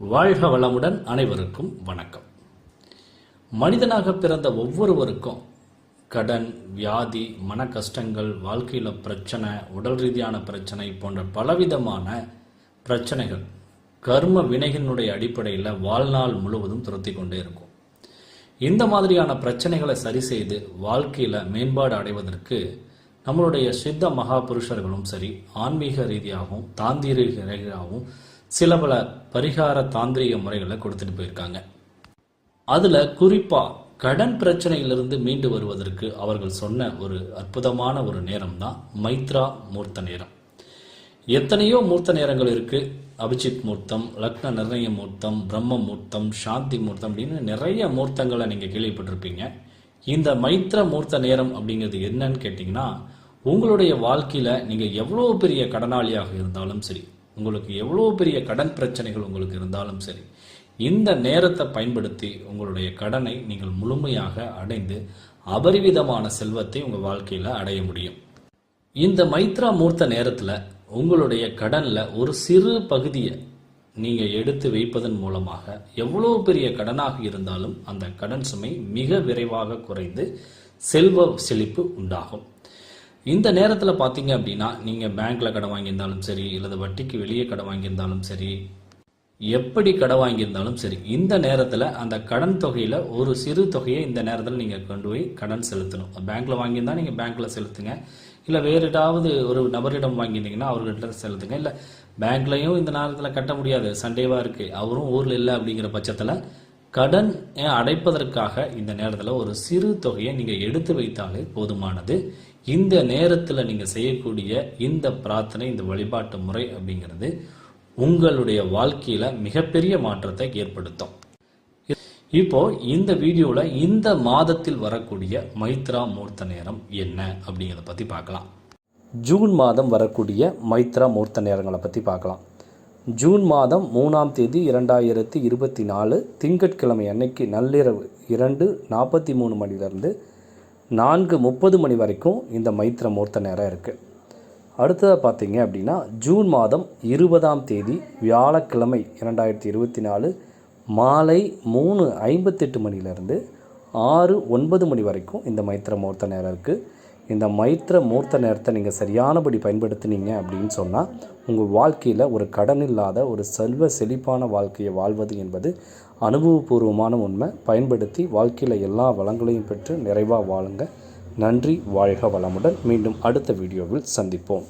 வாழ்க வளமுடன் அனைவருக்கும் வணக்கம். மனிதனாக பிறந்த ஒவ்வொருவருக்கும் கடன் வியாதி மன கஷ்டங்கள் வாழ்க்கையில் பிரச்சனை உடல் ரீதியான பிரச்சனை போன்ற பலவிதமான பிரச்சனைகள் கர்ம வினைகளினுடைய அடிப்படையில் வாழ்நாள் முழுவதும் துரத்தி கொண்டே இருக்கும். இந்த மாதிரியான பிரச்சனைகளை சரி செய்து வாழ்க்கையில் மேம்பாடு அடைவதற்கு நம்மளுடைய சித்த மகா புருஷர்களும் சரி ஆன்மீக ரீதியாகவும் தாந்திரீக ரீதியாகவும் சில பல பரிகார தாந்திரிக முறைகளை கொடுத்துட்டு போயிருக்காங்க. அதில் குறிப்பாக கடன் பிரச்சனையிலிருந்து மீண்டு வருவதற்கு அவர்கள் சொன்ன ஒரு அற்புதமான ஒரு நேரம் தான் மைத்ரா மூர்த்த நேரம். எத்தனையோ மூர்த்த நேரங்கள் இருக்கு. அபிஜித் மூர்த்தம் லக்ன நிர்ணய மூர்த்தம் பிரம்ம மூர்த்தம் சாந்தி மூர்த்தம் அப்படின்னு நிறைய மூர்த்தங்களை நீங்கள் கேள்விப்பட்டிருப்பீங்க. இந்த மைத்ர மூர்த்த நேரம் அப்படிங்கிறது என்னன்னு கேட்டிங்கன்னா உங்களுடைய வாழ்க்கையில் நீங்கள் எவ்வளோ பெரிய கடனாளியாக இருந்தாலும் சரி உங்களுக்கு எவ்வளோ பெரிய கடன் பிரச்சனைகள் உங்களுக்கு இருந்தாலும் சரி இந்த நேரத்தை பயன்படுத்தி உங்களுடைய கடனை நீங்கள் முழுமையாக அடைந்து அபரிவிதமான செல்வத்தை உங்கள் வாழ்க்கையில் அடைய முடியும். இந்த மைத்ரா மூர்த்த நேரத்தில் உங்களுடைய கடனில் ஒரு சிறு பகுதியை நீங்கள் எடுத்து வைப்பதன் மூலமாக எவ்வளோ பெரிய கடனாக இருந்தாலும் அந்த கடன் சுமை மிக விரைவாக குறைந்து செல்வ செழிப்பு உண்டாகும். இந்த நேரத்தில் பார்த்தீங்க அப்படின்னா நீங்கள் பேங்க்கில் கடன் வாங்கியிருந்தாலும் சரி இல்லது வட்டிக்கு வெளியே கடன் வாங்கியிருந்தாலும் சரி எப்படி கடன் வாங்கியிருந்தாலும் சரி இந்த நேரத்தில் அந்த கடன் தொகையில் ஒரு சிறு தொகையை இந்த நேரத்தில் நீங்கள் கொண்டு போய் கடன் செலுத்தணும். பேங்க்கில் வாங்கியிருந்தால் நீங்கள் பேங்க்கில் செலுத்துங்க. இல்லை வேறு ஏதாவது ஒரு நபரிடம் வாங்கியிருந்தீங்கன்னா அவர்கிட்ட செலுத்துங்க. இல்லை பேங்க்லையும் இந்த நேரத்தில் கட்ட முடியாது. சண்டேவாக இருக்குது அவரும் ஊரில் இல்லை அப்படிங்கிற பட்சத்தில் கடன் அடைப்பதற்காக இந்த நேரத்தில் ஒரு சிறு தொகையை நீங்கள் எடுத்து வைத்தாலே போதுமானது. இந்த நேரத்தில் நீங்கள் செய்யக்கூடிய இந்த பிரார்த்தனை இந்த வழிபாட்டு முறை அப்படிங்கிறது உங்களுடைய வாழ்க்கையில் மிகப்பெரிய மாற்றத்தை ஏற்படுத்தும். இப்போ இந்த வீடியோவில் இந்த மாதத்தில் வரக்கூடிய மைத்ரா மூர்த்த நேரம் என்ன அப்படிங்கிறத பற்றி பார்க்கலாம். ஜூன் மாதம் வரக்கூடிய மைத்ரா மூர்த்த நேரங்களை பற்றி பார்க்கலாம். ஜூன் மாதம் மூணாம் தேதி இரண்டாயிரத்தி இருபத்தி நாலு திங்கட்கிழமை அன்னைக்கு நள்ளிரவு இரண்டு நாற்பத்தி மூணு மணிலேருந்து நான்கு முப்பது மணி வரைக்கும் இந்த மைத்ர மூர்த்த நேரம் இருக்குது அடுத்ததாக பார்த்தீங்க அப்படின்னா ஜூன் மாதம் இருபதாம் தேதி வியாழக்கிழமை இரண்டாயிரத்தி இருபத்தி நாலு மாலை மூணு ஐம்பத்தெட்டு மணிலேருந்து ஆறு ஒன்பது மணி வரைக்கும் இந்த மைத்திர முகூர்த்த நேரம் இருக்குது இந்த மைத்திர மூர்த்த நேரத்தை நீங்கள் சரியானபடி பயன்படுத்தினீங்க அப்படின்னு சொன்னால் உங்கள் வாழ்க்கையில் ஒரு கடன் இல்லாத ஒரு செல்வ செழிப்பான வாழ்க்கையை வாழ்வது என்பது அனுபவபூர்வமான உண்மை. பயன்படுத்தி வாழ்க்கையில் எல்லா வளங்களையும் பெற்று நிறைவாக வாழுங்க. நன்றி வாழ்க வளமுடன். மீண்டும் அடுத்த வீடியோவில் சந்திப்போம்.